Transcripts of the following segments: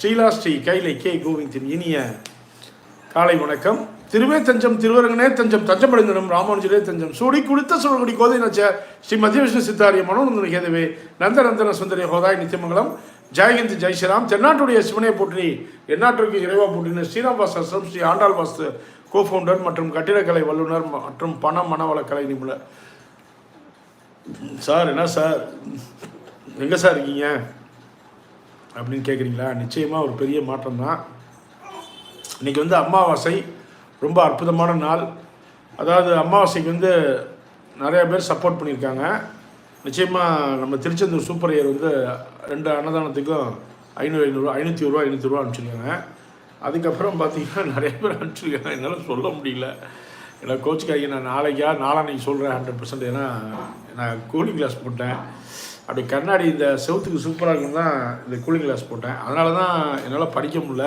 Sreela Sri Kailai K கோவிந்தின் இனிய காலை வணக்கம். திருவே தஞ்சம் திருவரங்கனே தஞ்சம் தஞ்சமடைந்தனும் ராமானுஜரே தஞ்சம் சூடி குடித்த சுழகுடி கோதை நச்ச ஸ்ரீ மத்திய விஷ்ணு சித்தாரிய மனோநந்தன கேதவே நந்த நந்தன சுந்தரிய ஹோதாய் நித்தியமங்கலம். ஜெயஹிந்த் ஜெய்ஸ்ராம் தென்னாட்டுடைய சிவனை போற்றி எந்நாட்டிற்கு இறைவா போற்றின ஸ்ரீராம் வாசம் ஸ்ரீ ஆண்டாள் வாஸ்து கோ ஃபவுண்டர் மற்றும் கட்டிடக்கலை வல்லுநர் மற்றும் பண மனவளக்கலை நிபுணர். சார் என்ன சார்? எங்கே சார் இருக்கீங்க? அப்படின்னு கேட்குறீங்களா நிச்சயமாக ஒரு பெரிய மாற்றம் தான் இன்றைக்கி வந்து அமாவாசை ரொம்ப அற்புதமான நாள். அதாவது அமாவாசைக்கு வந்து நிறையா பேர் சப்போர்ட் பண்ணியிருக்காங்க. நிச்சயமாக நம்ம திருச்செந்தூர் சூப்பர் ஐயர் வந்து ரெண்டு அன்னதானத்துக்கும் ஐநூறு ஐநூறுரூவா ஐநூற்றி ரூபா ஐநூற்றி ரூபா அனுப்பிச்சிருக்காங்க. அதுக்கப்புறம் பார்த்தீங்கன்னா நிறைய பேர் அனுப்பிச்சிருக்காங்க. என்னால் சொல்ல முடியல. ஏன்னா கோச்சுக்காக நான் நாளைக்கா நாளான்னைக்கு சொல்கிறேன் ஹண்ட்ரட் பர்சன்ட் ஏன்னா நான் கூலிங் கிளாஸ் போட்டேன். அப்படி கண்ணாடி இந்த செவுத்துக்கு சூப்பராக இருக்குன்னு தான் இந்த கூலிங் கிளாஸ் போட்டேன். அதனால தான் என்னால் படிக்க முடியல.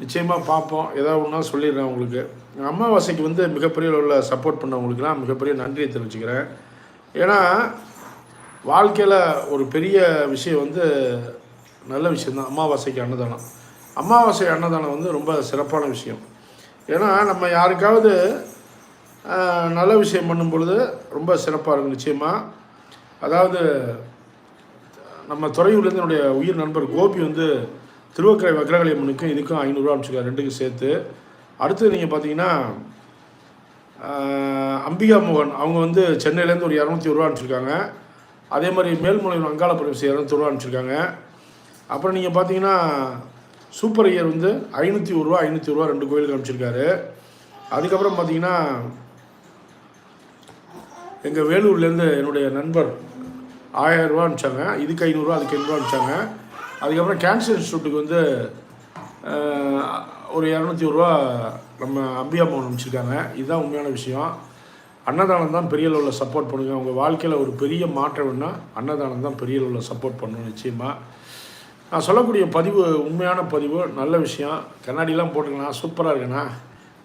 நிச்சயமாக பார்ப்போம். ஏதாவது ஒன்றா சொல்லிடுறேன் உங்களுக்கு. அமாவாசைக்கு வந்து மிகப்பெரிய உள்ள சப்போர்ட் பண்ணவங்களுக்குலாம் மிகப்பெரிய நன்றியை தெரிவிச்சுக்கிறேன். ஏன்னா வாழ்க்கையில் ஒரு பெரிய விஷயம் வந்து நல்ல விஷயந்தான் அமாவாசைக்கு அன்னதானம். அமாவாசை அன்னதானம் வந்து ரொம்ப சிறப்பான விஷயம். ஏன்னா நம்ம யாருக்காவது நல்ல விஷயம் பண்ணும் பொழுது ரொம்ப சிறப்பாக இருக்கும் நிச்சயமாக அதாவது நம்ம துறையூர்லேருந்து என்னுடைய உயிர் நண்பர் கோபி வந்து திருவக்கரை வக்ரகலியம்மனுக்கும் இதுக்கும் ஐநூறுரூவா அனுப்பிச்சிருக்காரு ரெண்டுக்கும் சேர்த்து. அடுத்து நீங்கள் பார்த்தீங்கன்னா அம்பிகா மோகன் அவங்க வந்து சென்னையிலேருந்து ஒரு இரநூத்தி ரூபா அனுப்பிச்சிருக்காங்க. அதே மாதிரி மேல்மலையூர் அங்காள பிரவேசி ரூபா அனுப்பிச்சிருக்காங்க. அப்புறம் நீங்கள் பார்த்தீங்கன்னா சூப்பர் ஐயர் வந்து ஐநூற்றி ஒரு ரூபா ஐநூற்றி ரூபா ரெண்டு கோயிலுக்கு அனுப்பிச்சிருக்காரு. அதுக்கப்புறம் பார்த்தீங்கன்னா எங்கள் வேலூர்லேருந்து என்னுடைய நண்பர் ஆயிரம் அனுப்பிச்சாங்க. இதுக்கு ஐநூறுரூவா அதுக்கு எண்ணூறுவா அனுப்பிச்சாங்க. அதுக்கப்புறம் கேன்சர் இன்ஸ்டியூட்டுக்கு வந்து ஒரு இரநூத்தி ரூபா நம்ம அம்பியா மோகன் அனுப்பிச்சிருக்காங்க. இதுதான் உண்மையான விஷயம். அன்னதானம் தான் பெரிய அளவில் சப்போர்ட் பண்ணுங்கள் உங்கள் வாழ்க்கையில் ஒரு பெரிய மாற்றம் வேணும்னா அன்னதானம் தான் பெரிய அளவில் சப்போர்ட் பண்ணணும் நிச்சயமாக நான் சொல்லக்கூடிய பதிவு உண்மையான பதிவு நல்ல விஷயம். கண்ணாடிலாம் போட்டுக்கலாம் சூப்பராக இருக்குண்ணா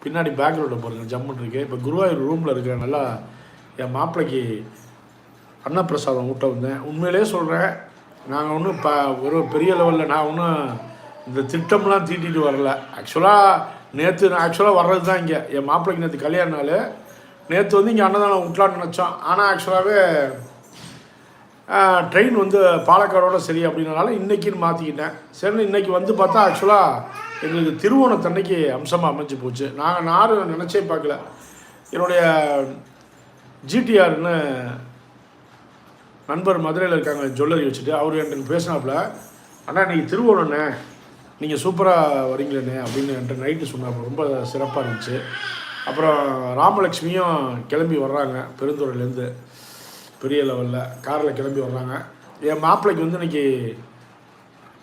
பின்னாடி பேக்ரவுண்டில் போகிறேன் ஜம்முன்னு இருக்கு. இப்போ குருவாயூர் ரூமில் இருக்கிறேன் நல்லா என் மாப்பிள்ளைக்கு அன்னப்பிரசாதம் ஊட்ட வந்தேன். உண்மையிலே சொல்கிறேன் நாங்கள் ஒன்றும் ப ஒரு பெரிய லெவலில் நான் ஒன்றும் இந்த திட்டம்லாம் தீட்டிட்டு வரல. ஆக்சுவலாக நேற்று நான் ஆக்சுவலாக வர்றது தான் இங்கே. என் மாப்பிள்ளைக்கு நேற்று கல்யாண நாள். நேற்று வந்து இங்கே அன்னதானம் விட்லான்னு நினச்சோம். ஆனால் ஆக்சுவலாகவே ட்ரெயின் வந்து பாலக்காடோட சரி அப்படின்றனால இன்றைக்கின்னு மாற்றிக்கிட்டேன் சரி இன்னைக்கு வந்து பார்த்தா ஆக்சுவலாக எங்களுக்கு திருவோணத்தன்னைக்கு அம்சமாக அமைஞ்சு போச்சு. நாங்கள் நாரும் நினச்சே பார்க்கல. என்னுடைய ஜிடிஆர்னு நண்பர் மதுரையில் இருக்காங்க ஜுவல்லரி வச்சுட்டு அவர் என்கிட்ட பேசினாப்புல அண்ணா நீங்கள் திருவோணண்ணே நீங்கள் சூப்பராக வரீங்களேண்ணே அப்படின்னு என்கிட்ட நைட்டு சொன்னாப்புல. ரொம்ப சிறப்பாக இருந்துச்சு. அப்புறம் ராமலட்சுமியும் கிளம்பி வர்றாங்க பெருந்துறையிலேருந்து. பெரிய லெவலில் காரில் கிளம்பி வர்றாங்க. என் மாப்பிள்ளைக்கு வந்து இன்னைக்கு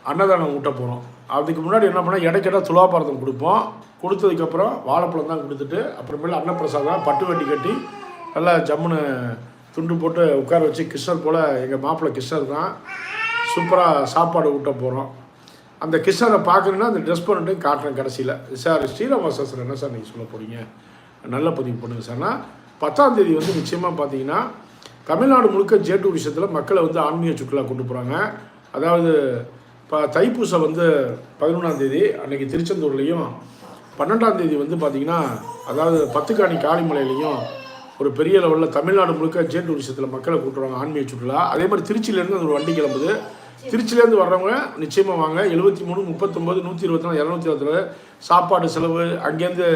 அன்னதானம் ஊட்ட போகிறோம் அதுக்கு முன்னாடி என்ன பண்ணால் இடைக்கிட்ட துலாபாரதம் கொடுப்போம். கொடுத்ததுக்கப்புறம் வாழைப்பழம் தான் கொடுத்துட்டு அப்புறமேல அன்னப்பிரசாதம் பட்டு வெட்டி கட்டி நல்லா ஜம்முன்னு துண்டு போட்டு உட்கார வச்சு கிருஷ்ணர் போல் எங்கள் மாப்பிள்ளை கிருஷ்ணர் தான். சூப்பராக சாப்பாடு ஊட்ட போகிறோம் அந்த கிருஷ்ணரை பார்க்கணுன்னா அந்த ட்ரெஸ் பண்ணிட்டு காட்டுறேன் கடைசியில். சார் ஸ்ரீராம சார் என்ன சார் நீங்கள் சொல்ல போகிறீங்க நல்ல பதிவு பண்ணுங்க சார்னா பத்தாம் தேதி வந்து நிச்சயமாக பார்த்தீங்கன்னா தமிழ்நாடு முழுக்க ஜே டூரிசத்தில் மக்களை வந்து ஆன்மீக சுற்றுலா கொண்டு போகிறாங்க அதாவது இப்போ தைப்பூசம் வந்து பதினொன்றாம் தேதி அன்றைக்கி திருச்செந்தூர்லேயும் பன்னெண்டாம் தேதி வந்து பார்த்திங்கன்னா அதாவது பத்துக்காணி காளிமலையிலையும் ஒரு பெரிய லெவலில் தமிழ்நாடு முழுக்க ஜே டூரிசத்தில் மக்களை கூட்டுறாங்க ஆன்மீக சுற்றுலா. அதே மாதிரி திருச்சியிலேருந்து அந்த ஒரு வண்டி கிளம்புது. திருச்சியிலேருந்து வர்றவங்க நிச்சயமாக வாங்க. எழுபத்தி மூணு முப்பத்தொம்போது நூற்றி இருபத்தி நாலு இரநூத்தி இருபத்தி சாப்பாடு செலவு அங்கேருந்து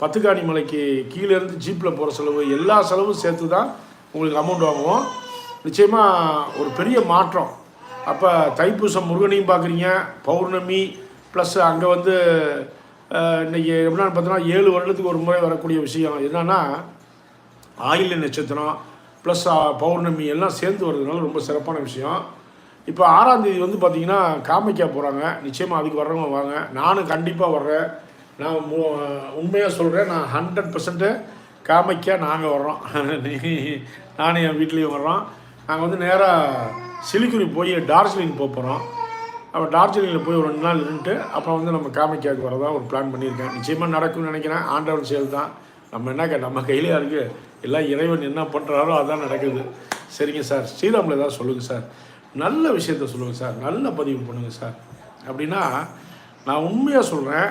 பத்துக்காணி மலைக்கு கீழேருந்து ஜீப்பில் போகிற செலவு எல்லா செலவும் சேர்த்து தான் உங்களுக்கு அமௌண்ட் வாங்குவோம். நிச்சயமாக ஒரு பெரிய மாற்றம். அப்போ தைப்பூசம் முருகனையும் பார்க்குறீங்க. பௌர்ணமி ப்ளஸ் அங்கே வந்து இன்றைக்கி எப்படின்னா எப்படின்னு பார்த்தோன்னா ஏழு வருடத்துக்கு ஒரு முறை வரக்கூடிய விஷயம். என்னென்னா ஆயில்ய நட்சத்திரம் ப்ளஸ் பௌர்ணமி எல்லாம் சேர்ந்து வர்றதுனால ரொம்ப சிறப்பான விஷயம். இப்போ ஆறாம் தேதி வந்து பார்த்தீங்கன்னா காமைக்கா போகிறாங்க நிச்சயமாக அதுக்கு வர்றவங்க வாங்க. நானும் கண்டிப்பாக வர்றேன். நான் உண்மையாக சொல்கிறேன் நான் ஹண்ட்ரட் பர்சன்ட்டு காமைக்கா நாங்கள் வர்றோம். நானும் என் வீட்லேயும் வர்றோம். நாங்கள் வந்து நேராக சிலிகுரி போய் டார்ஜிலிங் போக போகிறோம் அப்போ டார்ஜிலிங்கில் போய் ஒரு ரெண்டு நாள் இருந்துட்டு அப்புறம் வந்து நம்ம காமைக்காவுக்கு வரதான் ஒரு பிளான் பண்ணியிருக்கேன். நிச்சயமாக நடக்கும்னு நினைக்கிறேன். ஆண்டவன் செயல் தான் நம்ம என்னக்கா நம்ம கையிலே இருக்குது எல்லாம் இறைவன் என்ன பண்ணுறாரோ அதான் நடக்குது. சரிங்க சார். ஸ்ரீராமில் ஏதாவது சொல்லுங்கள் சார். நல்ல விஷயத்த சொல்லுங்கள் சார். நல்ல பதிவு பண்ணுங்கள் சார். அப்படின்னா நான் உண்மையாக சொல்கிறேன்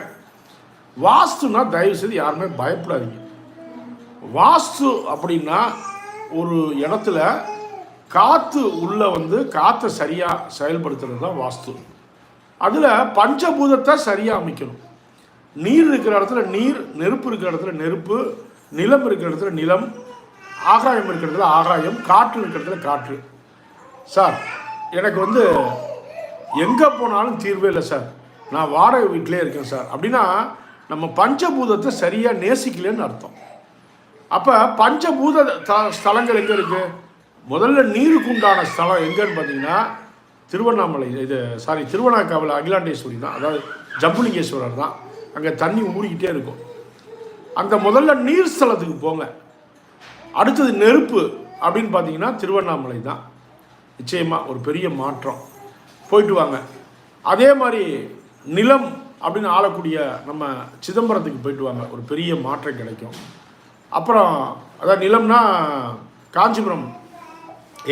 வாஸ்துனா தயவு செய்து யாருமே பயப்படாதீங்க. வாஸ்து அப்படின்னா ஒரு இடத்துல காற்று உள்ளே வந்து காற்றை சரியாக செயல்படுத்துறது தான் வாஸ்து. அதில் பஞ்சபூதத்தை சரியாக அமைக்கணும். நீர் இருக்கிற இடத்துல நீர் நெருப்பு இருக்கிற இடத்துல நெருப்பு நிலம் இருக்கிற இடத்துல நிலம் ஆகாயம் இருக்கிற இடத்துல ஆகாயம் காற்று இருக்கிற இடத்துல காற்று. சார் எனக்கு வந்து எங்கே போனாலும் தீர்வே இல்லை சார் நான் வாடகை வீட்டிலே இருக்கேன் சார் அப்படின்னா நம்ம பஞ்சபூதத்தை சரியாக நேசிக்கலன்னு அர்த்தம். அப்போ பஞ்சபூத த- ஸ்தலங்கள் எங்கே இருக்குது முதல்ல நீருக்கு உண்டான ஸ்தலம் எங்கேன்னு பார்த்தீங்கன்னா திருவண்ணாமலை இது சாரி திருவண்ணாக்காவில் அகிலாண்டேஸ்வரி தான். அதாவது ஜம்புலிங்கேஸ்வரர் தான். அங்கே தண்ணி ஊறிக்கிட்டே இருக்கும். அங்கே முதல்ல நீர் ஸ்தலத்துக்கு போங்க. அடுத்தது நெருப்பு அப்படின்னு பார்த்தீங்கன்னா திருவண்ணாமலை தான். நிச்சயமாக ஒரு பெரிய மாற்றம். போயிட்டு வாங்க. அதே மாதிரி நிலம் அப்படின்னு ஆளக்கூடிய நம்ம சிதம்பரத்துக்கு போயிட்டு வாங்க. ஒரு பெரிய மாற்றம் கிடைக்கும். அப்புறம் அதாவது நிலம்னா காஞ்சிபுரம்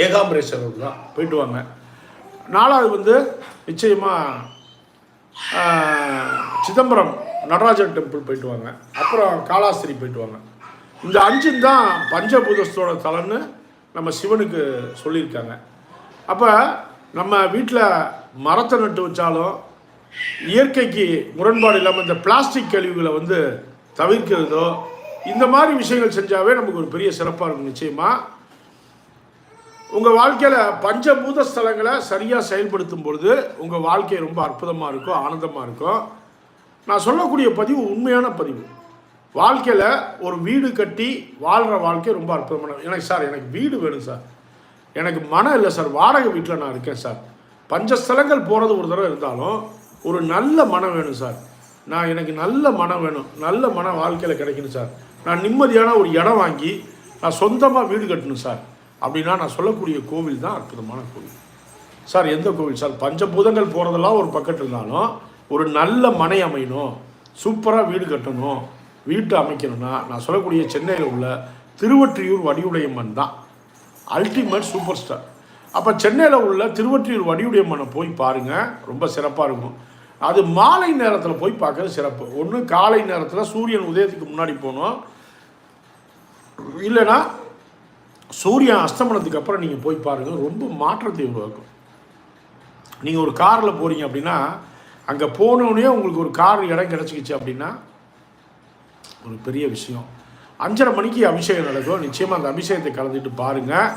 ஏகாம்பரேஸ்வரர் தான். போயிட்டு வாங்க. நாலாவது வந்து நிச்சயமாக சிதம்பரம் நடராஜர் டெம்பிள் போயிட்டு வாங்க. அப்புறம் காலாஸ்திரி போயிட்டு வாங்க. இந்த அஞ்சும் தான் பஞ்சபூதஸ்தோட தலன்னு நம்ம சிவனுக்கு சொல்லியிருக்காங்க. அப்போ நம்ம வீட்டில் மரத்தை நட்டு வச்சாலும் இயற்கைக்கு முரண்பாடு இல்லாமல் இந்த பிளாஸ்டிக் கழிவுகளை வந்து தவிர்க்கிறதோ இந்த மாதிரி விஷயங்கள் செஞ்சாவே நமக்கு ஒரு பெரிய சிறப்பாக இருக்கும் நிச்சயமாக உங்கள் வாழ்க்கையில் பஞ்சபூத ஸ்தலங்களை சரியாக செயல்படுத்தும் பொழுது உங்கள் வாழ்க்கை ரொம்ப அற்புதமாக இருக்கும் ஆனந்தமாக இருக்கும். நான் சொல்லக்கூடிய பதிவு உண்மையான பதிவு. வாழ்க்கையில் ஒரு வீடு கட்டி வாழ்கிற வாழ்க்கை ரொம்ப அற்புதமான எனக்கு சார் எனக்கு வீடு வேணும் சார். எனக்கு மனம் இல்லை சார் வாடகை வீட்டில் நான் இருக்கேன் சார். பஞ்சஸ்தலங்கள் போகிறது ஒரு தடவை இருந்தாலும் ஒரு நல்ல மனம் வேணும் சார். நான் எனக்கு நல்ல மனம் வேணும் நல்ல மனம் வாழ்க்கையில் கிடைக்கணும் சார். நான் நிம்மதியான ஒரு இடம் வாங்கி நான் சொந்தமாக வீடு கட்டணும் சார். அப்படின்னா நான் சொல்லக்கூடிய கோவில் தான் அற்புதமான கோவில். சார் எந்த கோவில்? சார் பஞ்சபூதங்கள் போகிறதெல்லாம் ஒரு பக்கத்து இருந்தாலும் ஒரு நல்ல மனை அமையணும் சூப்பராக வீடு கட்டணும் வீட்டை அமைக்கணும்னா நான் சொல்லக்கூடிய சென்னையில் உள்ள திருவற்றியூர் வடிவுடையம்மன் தான். Ultimate super star. அப்போ சென்னையில் உள்ள திருவற்றியூர் வடிவுடையம்மனை போய் பாருங்கள் ரொம்ப சிறப்பாக இருக்கும். அது மாலை நேரத்தில் போய் பார்க்கறது சிறப்பு. ஒன்று காலை நேரத்தில் சூரியன் உதயத்துக்கு முன்னாடி போகணும். இல்லைன்னா சூரியன் அஸ்தமனத்துக்கு அப்புறம் நீங்கள் போய் பாருங்கள் ரொம்ப மாற்றத்தை உருவாக்கும். நீங்கள் ஒரு காரில் போகிறீங்க அப்படின்னா அங்கே போனோடனே உங்களுக்கு ஒரு கார் இடம் கிடச்சிக்கிச்சு அப்படின்னா ஒரு பெரிய விஷயம். அஞ்சரை மணிக்கு அபிஷேகம் நடக்கும். நிச்சயமாக அந்த அபிஷேகத்தை கலந்துட்டு பாருங்கள்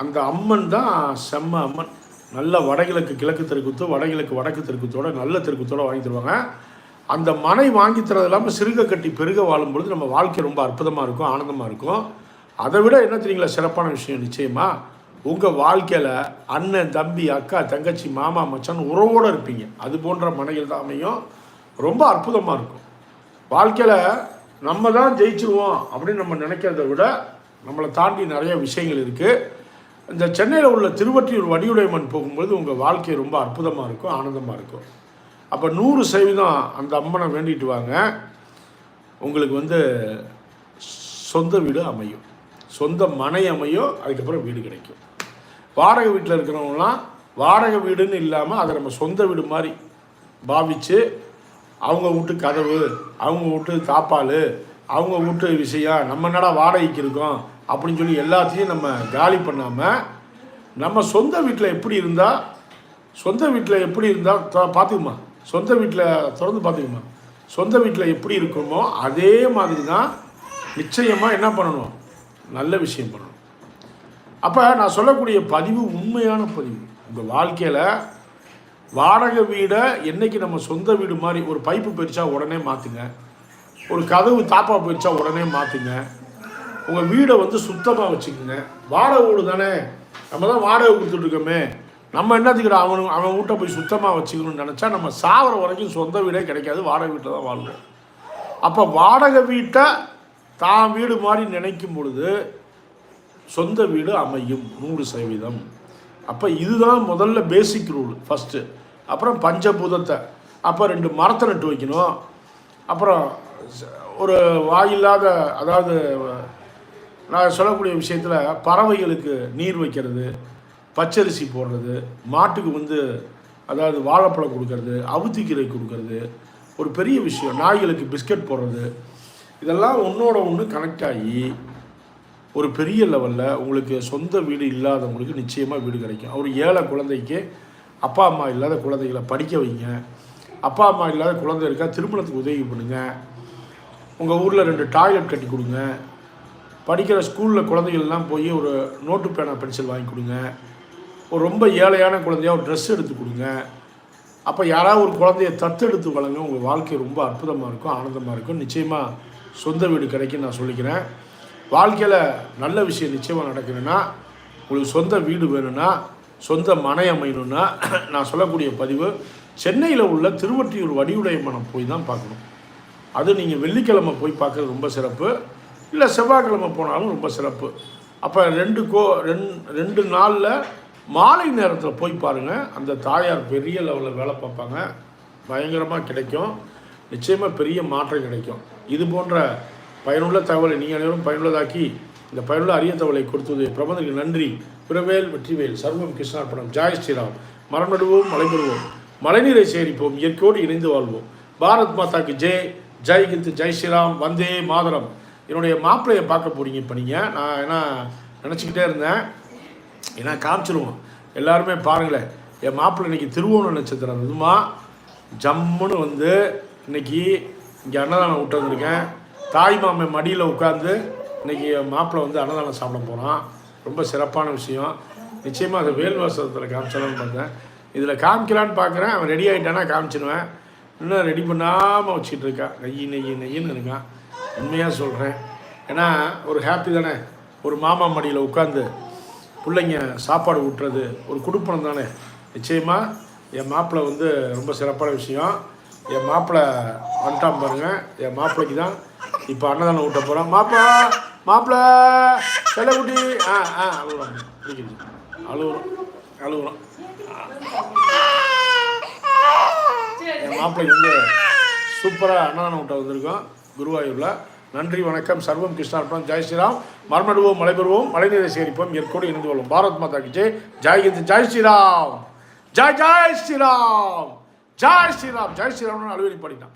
அந்த அம்மன் தான் செம்ம அம்மன். நல்ல வடகிழக்கு கிழக்கு தெருக்குத்து வடகிழக்கு வடக்கு தெருக்குத்தோட நல்ல தெருக்குத்தோட வாங்கி தருவாங்க. அந்த மனை வாங்கி தரது இல்லாமல் சிறுக கட்டி பெருக வாழும் பொழுது நம்ம வாழ்க்கை ரொம்ப அற்புதமாக இருக்கும் ஆனந்தமாக இருக்கும். அதை விட என்ன தெரியுங்களா? சிறப்பான விஷயம் நிச்சயமாக உங்கள் வாழ்க்கையில் அண்ணன் தம்பி அக்கா தங்கச்சி மாமா மச்சான் உறவோடு இருப்பீங்க. அது போன்ற மனைகள் தான் அமையும். ரொம்ப அற்புதமாக இருக்கும். வாழ்க்கையில் நம்ம தான் ஜெயிச்சிருவோம் அப்படின்னு நம்ம நினைக்கிறத விட நம்மளை தாண்டி நிறைய விஷயங்கள் இருக்குது இந்த சென்னையில் உள்ள திருவற்றியூர் வடிவுடையம்மன் போகும்போது உங்கள் வாழ்க்கை ரொம்ப அற்புதமாக இருக்கும் ஆனந்தமாக இருக்கும். அப்போ நூறு சதவீதம் அந்த அம்மனை வேண்டிட்டு வாங்க. உங்களுக்கு வந்து சொந்த வீடு அமையும். சொந்த மனை அமையும் அதுக்கப்புறம் வீடு கிடைக்கும். வாடகை வீட்டில் இருக்கிறவங்களாம் வாடகை வீடுன்னு இல்லாமல் அதை நம்ம சொந்த வீடு மாதிரி பாவித்து அவங்க வீட்டு கதவு அவங்க வீட்டு தாப்பால் அவங்க வீட்டு விஷயம் நம்ம என்னடா வாடகைக்கு இருக்கோம் அப்படின்னு சொல்லி எல்லாத்தையும் நம்ம காலி பண்ணாமல் நம்ம சொந்த வீட்டில் எப்படி இருந்தால் சொந்த வீட்டில் எப்படி இருந்தால் பார்த்துக்குமா சொந்த வீட்டில் திறந்து பார்த்துக்குமா சொந்த வீட்டில் எப்படி இருக்குமோ அதே மாதிரி தான் நிச்சயமாக என்ன பண்ணணும்? நல்ல விஷயம் பண்ணணும். அப்போ நான் சொல்லக்கூடிய பதிவு உண்மையான பதிவு. உங்கள் வாழ்க்கையில் வாடகை வீடை என்னைக்கு நம்ம சொந்த வீடு மாதிரி ஒரு பைப்பு போயிடுச்சா உடனே மாற்றுங்க ஒரு கதவு தாப்பா போயிடுச்சா உடனே மாற்றுங்க உங்கள் வீடை வந்து சுத்தமாக வச்சுக்கோங்க. வாடகை வீடு தானே. நம்ம தான் வாடகை கொடுத்துட்ருக்கோமே நம்ம என்னத்துக்கிற அவன் அவன் வீட்டை போய் சுத்தமாக வச்சுக்கணும்னு நினச்சா நம்ம சாவர வரைக்கும் சொந்த வீடே கிடைக்காது. வாடகை வீட்டில் தான் வாழ்வோம். அப்போ வாடகை வீட்டை தான் வீடு மாதிரி நினைக்கும் பொழுது சொந்த வீடு அமையும் நூறு சதவீதம். அப்போ இதுதான் முதல்ல பேசிக் ரூல் ஃபஸ்ட்டு அப்புறம் பஞ்சபூதத்தை அப்போ ரெண்டு மரத்தை நட்டு வைக்கணும். அப்புறம் ஒரு வாயில்லாத அதாவது நான் சொல்லக்கூடிய விஷயத்தில் பறவைகளுக்கு நீர் வைக்கிறது பச்சரிசி போடுறது மாட்டுக்கு வந்து அதாவது வாழைப்பழம் கொடுக்கறது அவுத்திக்கீரை கொடுக்கறது ஒரு பெரிய விஷயம் நாய்களுக்கு பிஸ்கட் போடுறது இதெல்லாம் ஒன்றோட ஒன்று கனெக்ட் ஆகி ஒரு பெரிய லெவலில் உங்களுக்கு சொந்த வீடு இல்லாதவங்களுக்கு நிச்சயமாக வீடு கிடைக்கும். ஒரு ஏழை குழந்தைக்கு அப்பா அம்மா இல்லாத குழந்தைகளை படிக்க வைங்க. அப்பா அம்மா இல்லாத குழந்தை இருக்கா திருமணத்துக்கு உதவி பண்ணுங்கள் உங்கள் ஊரில் ரெண்டு டாய்லெட் கட்டி கொடுங்க. படிக்கிற ஸ்கூலில் குழந்தைகள்லாம் போய் ஒரு நோட்டு பேனா பென்சில் வாங்கி கொடுங்க. ஒரு ரொம்ப ஏழையான குழந்தையாக ஒரு ட்ரெஸ் எடுத்து கொடுங்க. அப்போ யாராவது ஒரு குழந்தைய தத்தெடுத்து வழங்க உங்கள் வாழ்க்கை ரொம்ப அற்புதமாக இருக்கும் ஆனந்தமாக இருக்கும். நிச்சயமாக சொந்த வீடு கிடைக்கும் நான் சொல்லிக்கிறேன். வாழ்க்கையில் நல்ல விஷயம் நிச்சயமாக நடக்கணும்னா உங்களுக்கு சொந்த வீடு வேணும்னா சொந்த மனை அமையணும்னா நான் சொல்லக்கூடிய பதிவு சென்னையில் உள்ள திருவற்றியூர் வடிவுடைய மனம் போய் தான் பார்க்கணும். அது நீங்கள் வெள்ளிக்கிழமை போய் பார்க்குறது ரொம்ப சிறப்பு. இல்லை செவ்வாய்க்கிழமை போனாலும் ரொம்ப சிறப்பு. அப்போ ரெண்டு கோ ரெண் ரெண்டு நாளில் மாலை நேரத்தில் போய் பாருங்கள் அந்த தாயார் பெரிய லெவலில் வேலை பார்ப்பாங்க. பயங்கரமாக கிடைக்கும். நிச்சயமாக பெரிய மாற்றம் கிடைக்கும். இது போன்ற பயனுள்ள தகவலை நீங்கள் அனைவரும் பயனுள்ளதாக்கி இந்த பயனுள்ள அரிய தகவலை கொடுத்தது பிரபந்தருக்கு நன்றி. பிறவேல் வெற்றிவேல் சர்வம் கிருஷ்ணார்ப்பணம் ஜாய் ஸ்ரீராம். மரம் நடுவோம் மலை பெறுவோம். மழைநீரை சேரிப்போம் இயற்கையோடு இணைந்து வாழ்வோம். பாரத் மாதாக்கு ஜெய். ஜெய் கிந்த் ஜெய் ஸ்ரீராம். வந்தே மாதரம். என்னுடைய மாப்பிள்ளையை பார்க்க போறீங்க இப்போ நீங்கள் நான் ஏன்னா நினச்சிக்கிட்டே இருந்தேன். ஏன்னா காமிச்சிருவோம். எல்லாருமே பாருங்களேன். என் மாப்பிள்ளை இன்னைக்கு திருவோண நட்சத்திரம். இதுமா ஜம்முன்னு வந்து இன்னைக்கு இங்கே அன்னதானம் விட்டு வந்திருக்கேன் தாய் மாமன் மடியில் உட்காந்து இன்னைக்கு என் மாப்பிள்ளை வந்து அன்னதானம் சாப்பிட போகிறான் ரொம்ப சிறப்பான விஷயம். நிச்சயமாக அதை வேல் வாசகத்தில் காமிச்சலான்னு பார்த்தேன். இதில் காமிக்கலான்னு பார்க்குறேன் அவன் ரெடி ஆகிட்டானா காமிச்சிடுவேன் இன்னும் ரெடி பண்ணாமல் வச்சுட்டு இருக்கான். நெய் நெய் நெய்யின்னு இருக்கான். உண்மையாக சொல்கிறேன் ஏன்னா ஒரு ஹாப்பி தானே. ஒரு மாமா மடியில் உட்காந்து பிள்ளைங்க சாப்பாடு ஊட்டுறது ஒரு குடுப்பணம் தானே நிச்சயமாக என் மாப்பிள்ளை வந்து ரொம்ப சிறப்பான விஷயம். என் மாப்பிள்ளை வந்துட்டான் பாருங்க. என் மாப்பிள்ளைக்கு தான் இப்போ அன்னதானம் ஊட்ட போகிறோம் மாப்பா மாப்பிள்ளை செல்லக்குட்டி ஆ ஆ அழுகுறோம் பிடிக்குது அழுகுறோம் அழுகுறோம் என் மாப்பிள்ளைக்கு வந்து சூப்பராக அன்னதானம் ஊட்ட வந்திருக்கோம். குருவாயூரில். நன்றி வணக்கம். சர்வம் கிருஷ்ணார்பணம். ஜெய் ஸ்ரீராம். மரமடுவோம் மலைபெறுவோம். மழைநீரை சேரிப்போம் இயற்கோடு இணைந்து கொள்வோம். பாரத் மாதா கி ஜெய். ஜெய் ஹிந்த். ஸ்ரீராம். ஜாய் ஜாய் ஸ்ரீராம். ஜெய் ஸ்ரீராம் ஜெய் ஸ்ரீராம்னு அலுவலி படித்தான்